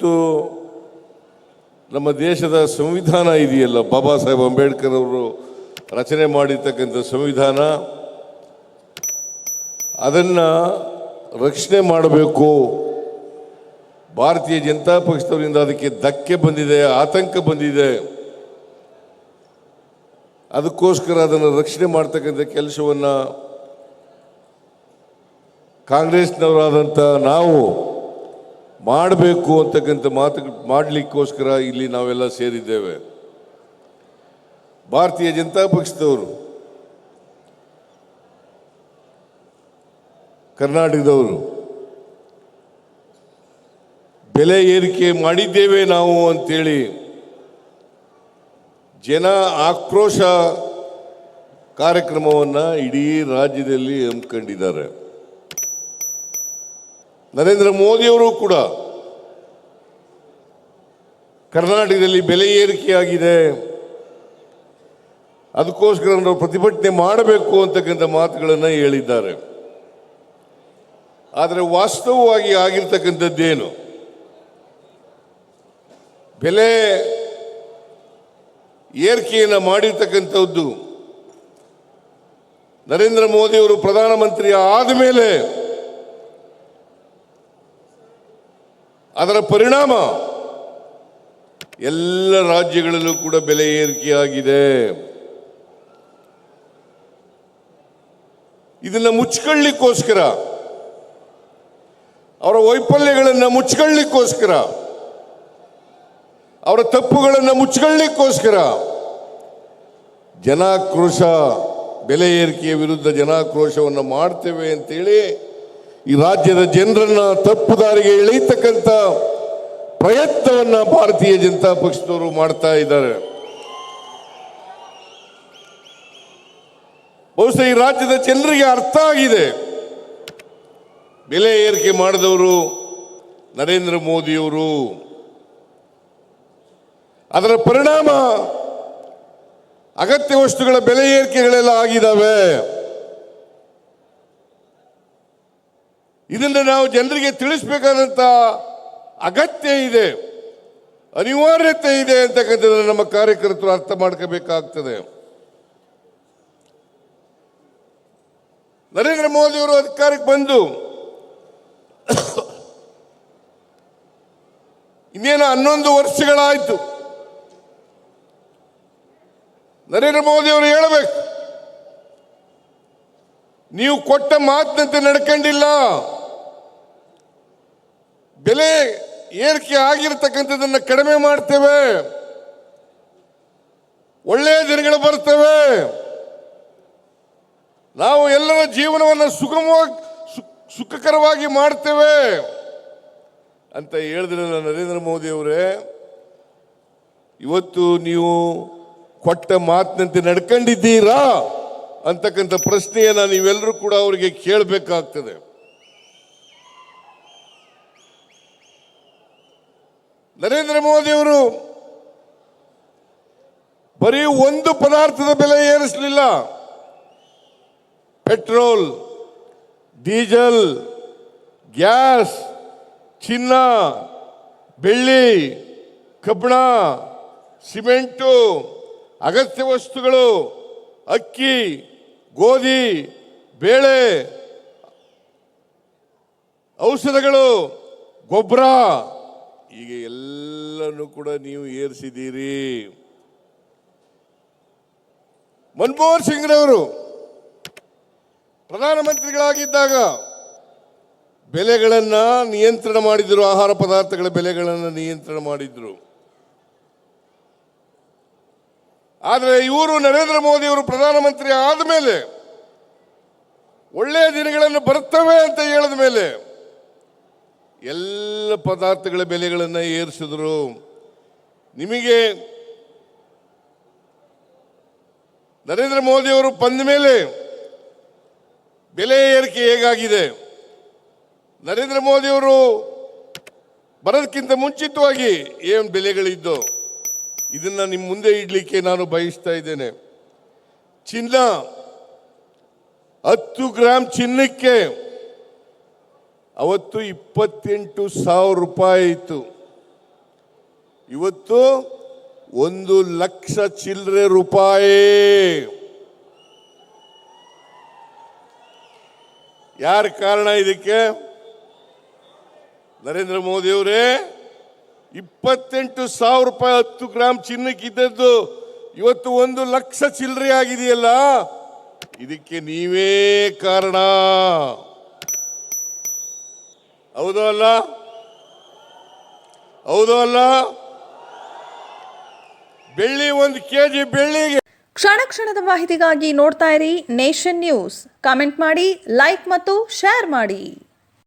ಇವತ್ತು ನಮ್ಮ ದೇಶದ ಸಂವಿಧಾನ ಇದೆಯಲ್ಲ? ಬಾಬಾ ಸಾಹೇಬ್ ಅಂಬೇಡ್ಕರ್ ಅವರು ರಚನೆ ಮಾಡಿರ್ತಕ್ಕಂಥ ಸಂವಿಧಾನ. ಅದನ್ನು ರಕ್ಷಣೆ ಮಾಡಬೇಕು. ಭಾರತೀಯ ಜನತಾ ಪಕ್ಷದವರಿಂದ ಅದಕ್ಕೆ ಧಕ್ಕೆ ಬಂದಿದೆ, ಆತಂಕ ಬಂದಿದೆ. ಅದಕ್ಕೋಸ್ಕರ ಅದನ್ನು ರಕ್ಷಣೆ ಮಾಡ್ತಕ್ಕಂಥ ಕೆಲಸವನ್ನು ಕಾಂಗ್ರೆಸ್ನವರಾದಂಥ ನಾವು ಮಾಡಬೇಕು ಅಂತಕ್ಕಂಥ ಮಾತು ಮಾಡಲಿಕ್ಕೋಸ್ಕರ ಇಲ್ಲಿ ನಾವೆಲ್ಲ ಸೇರಿದ್ದೇವೆ. ಭಾರತೀಯ ಜನತಾ ಪಕ್ಷದವರು, ಕರ್ನಾಟಕದವರು, ಬೆಲೆ ಏರಿಕೆ ಮಾಡಿದ್ದೇವೆ ನಾವು ಅಂತೇಳಿ ಜನ ಆಕ್ರೋಶ ಕಾರ್ಯಕ್ರಮವನ್ನು ಇಡೀ ರಾಜ್ಯದಲ್ಲಿ ಹಮ್ಮಿಕೊಂಡಿದ್ದಾರೆ. ನರೇಂದ್ರ ಮೋದಿಯವರು ಕೂಡ ಕರ್ನಾಟಕದಲ್ಲಿ ಬೆಲೆ ಏರಿಕೆಯಾಗಿದೆ. ಅದಕ್ಕೋಸ್ಕರ ನಾವು ಪ್ರತಿಭಟನೆ ಮಾಡಬೇಕು ಅಂತಕ್ಕಂಥ ಮಾತುಗಳನ್ನು ಹೇಳಿದ್ದಾರೆ. ಆದರೆ ವಾಸ್ತವವಾಗಿ ಆಗಿರ್ತಕ್ಕಂಥದ್ದೇನು? ಬೆಲೆ ಏರಿಕೆಯನ್ನು ಮಾಡಿರ್ತಕ್ಕಂಥದ್ದು ನರೇಂದ್ರ ಮೋದಿಯವರು ಪ್ರಧಾನಮಂತ್ರಿ ಆದ ಮೇಲೆ ಅದರ ಪರಿಣಾಮ ಎಲ್ಲ ರಾಜ್ಯಗಳಲ್ಲೂ ಕೂಡ ಬೆಲೆ ಏರಿಕೆಯಾಗಿದೆ. ಇದನ್ನು ಮುಚ್ಕೊಳ್ಳಿಕ್ಕೋಸ್ಕರ, ಅವರ ವೈಫಲ್ಯಗಳನ್ನು ಮುಚ್ಕೊಳ್ಳಿಕ್ಕೋಸ್ಕರ, ಅವರ ತಪ್ಪುಗಳನ್ನು ಮುಚ್ಕೊಳ್ಳಿಕ್ಕೋಸ್ಕರ ಜನಾಕ್ರೋಶ, ಬೆಲೆ ಏರಿಕೆಯ ವಿರುದ್ಧ ಜನಾಕ್ರೋಶವನ್ನು ಮಾಡ್ತೇವೆ ಅಂತೇಳಿ ಈ ರಾಜ್ಯದ ಜನರನ್ನ ತಪ್ಪು ದಾರಿಗೆ ಎಳೆಯತಕ್ಕಂಥ ಪ್ರಯತ್ನವನ್ನ ಭಾರತೀಯ ಜನತಾ ಪಕ್ಷದವರು ಮಾಡ್ತಾ ಇದ್ದಾರೆ. ಬಹುಶಃ ಈ ರಾಜ್ಯದ ಜನರಿಗೆ ಅರ್ಥ ಆಗಿದೆ. ಬೆಲೆ ಏರಿಕೆ ಮಾಡಿದವರು ನರೇಂದ್ರ ಮೋದಿಯವರು. ಅದರ ಪರಿಣಾಮ ಅಗತ್ಯ ವಸ್ತುಗಳ ಬೆಲೆ ಏರಿಕೆಗಳೆಲ್ಲ ಆಗಿದ್ದಾವೆ. ಇದನ್ನು ನಾವು ಜನರಿಗೆ ತಿಳಿಸ್ಬೇಕಾದಂಥ ಅಗತ್ಯ ಇದೆ, ಅನಿವಾರ್ಯತೆ ಇದೆ ಅಂತಕ್ಕಂಥದ್ದನ್ನು ನಮ್ಮ ಕಾರ್ಯಕರ್ತರು ಅರ್ಥ ಮಾಡ್ಕೋಬೇಕಾಗ್ತದೆ. ನರೇಂದ್ರ ಮೋದಿಯವರು ಅಧಿಕಾರಕ್ಕೆ ಬಂದು ಇನ್ನೇನು ಹನ್ನೊಂದು ವರ್ಷಗಳಾಯಿತು. ನರೇಂದ್ರ ಮೋದಿ ಅವರು ಹೇಳಬೇಕು, ನೀವು ಕೊಟ್ಟ ಮಾತಿನಂತೆ ನಡ್ಕೊಂಡಿಲ್ಲ. ಬೆಲೆ ಏರಿಕೆ ಆಗಿರತಕ್ಕಂಥದ್ದನ್ನ ಕಡಿಮೆ ಮಾಡ್ತೇವೆ. ಒಳ್ಳೆಯ ದಿನಗಳು ಬರ್ತೇವೆ. ನಾವು ಎಲ್ಲರ ಜೀವನವನ್ನು ಸುಗಮವಾಗಿ ಸುಖಕರವಾಗಿ ಮಾಡ್ತೇವೆ. ಅಂತ ಹೇಳಿದ್ರಲ್ಲ ನರೇಂದ್ರ ಮೋದಿ ಅವರೇ. ಇವತ್ತು ನೀವು ಕೊಟ್ಟ ಮಾತಿನಂತೆ ನಡ್ಕೊಂಡಿದ್ದೀರಾ? ಅಂತಕ್ಕಂಥ ಪ್ರಶ್ನೆಯನ್ನು ನೀವೆಲ್ಲರೂ ಕೂಡ ಅವರಿಗೆ ಕೇಳಬೇಕಾಗ್ತದೆ. ನರೇಂದ್ರ ಮೋದಿ ಅವರು ಬರೀ ಒಂದು ಪದಾರ್ಥದ ಬೆಲೆ ಏರಿಸಲಿಲ್ಲ. ಪೆಟ್ರೋಲ್, ಡೀಸೆಲ್, ಗ್ಯಾಸ್, ಚಿನ್ನ, ಬೆಳ್ಳಿ, ಕಬ್ಬಣ, ಸಿಮೆಂಟು, ಅಗತ್ಯ ವಸ್ತುಗಳು, ಅಕ್ಕಿ, ಗೋಧಿ, ಬೇಳೆ, ಔಷಧಗಳು, ಗೊಬ್ಬರ ಈಗ ಎಲ್ಲನೂ ಕೂಡ ನೀವು ಏರಿಸಿದ್ದೀರಿ. ಮನಮೋಹನ್ ಸಿಂಗ್ರವರು ಪ್ರಧಾನಮಂತ್ರಿಗಳಾಗಿದ್ದಾಗ ಬೆಲೆಗಳನ್ನ ನಿಯಂತ್ರಣ ಮಾಡಿದ್ರು, ಆಹಾರ ಪದಾರ್ಥಗಳ ಬೆಲೆಗಳನ್ನು ನಿಯಂತ್ರಣ ಮಾಡಿದ್ರು. ಆದರೆ ಇವರು ನರೇಂದ್ರ ಮೋದಿ ಅವರು ಪ್ರಧಾನಮಂತ್ರಿ ಆದಮೇಲೆ ಒಳ್ಳೆಯ ದಿನಗಳನ್ನು ಬರ್ತವೆ ಅಂತ ಹೇಳಿದ ಮೇಲೆ ಎಲ್ಲ ಪದಾರ್ಥಗಳ ಬೆಲೆಗಳನ್ನು ಏರಿಸಿದ್ರು. ನಿಮಗೆ ನರೇಂದ್ರ ಮೋದಿ ಅವರು ಬಂದ ಮೇಲೆ ಬೆಲೆ ಏರಿಕೆ ಹೇಗಾಗಿದೆ? ನರೇಂದ್ರ ಮೋದಿ ಅವರು ಬರೋದಕ್ಕಿಂತ ಮುಂಚಿತವಾಗಿ ಏನು ಬೆಲೆಗಳಿದ್ದು ಇದನ್ನ ನಿಮ್ಮ ಮುಂದೆ ಇಡಲಿಕ್ಕೆ ನಾನು ಬಯಸ್ತಾ ಇದ್ದೇನೆ. ಚಿನ್ನ, ಹತ್ತು ಗ್ರಾಮ್ ಚಿನ್ನಕ್ಕೆ ಅವತ್ತು ಇಪ್ಪತ್ತೆಂಟು ಸಾವಿರ ರೂಪಾಯಿ ಇತ್ತು ಇವತ್ತು ಒಂದು ಲಕ್ಷ ಚಿಲ್ಲರೆ ರೂಪಾಯಿ. ಯಾರ ಕಾರಣ ಇದಕ್ಕೆ? ನರೇಂದ್ರ ಮೋದಿ ಅವರೇ, ಇಪ್ಪತ್ತೆಂಟು ಸಾವಿರ ರೂಪಾಯಿ ಹತ್ತು ಗ್ರಾಮ್ ಚಿನ್ನಕ್ಕಿದ್ದದ್ದು ಇವತ್ತು ಒಂದು ಲಕ್ಷ ಚಿಲ್ಲರೆ ಆಗಿದೆಯಲ್ಲ, ಇದಕ್ಕೆ ನೀವೇ ಕಾರಣ. ಹೌದು ಅಲ್ಲ? ಹೌದು ಅಲ್ಲ? ಬೆಳ್ಳಿ ಒಂದು ಕೆಜಿ ಬೆಳ್ಳಿಗೆ. ಕ್ಷಣ ಕ್ಷಣದ ಮಾಹಿತಿಗಾಗಿ ನೋಡ್ತಾ ಇರಿ ನೇಷನ್ ನ್ಯೂಸ್. ಕಾಮೆಂಟ್ ಮಾಡಿ, ಲೈಕ್ ಮತ್ತು ಶೇರ್ ಮಾಡಿ.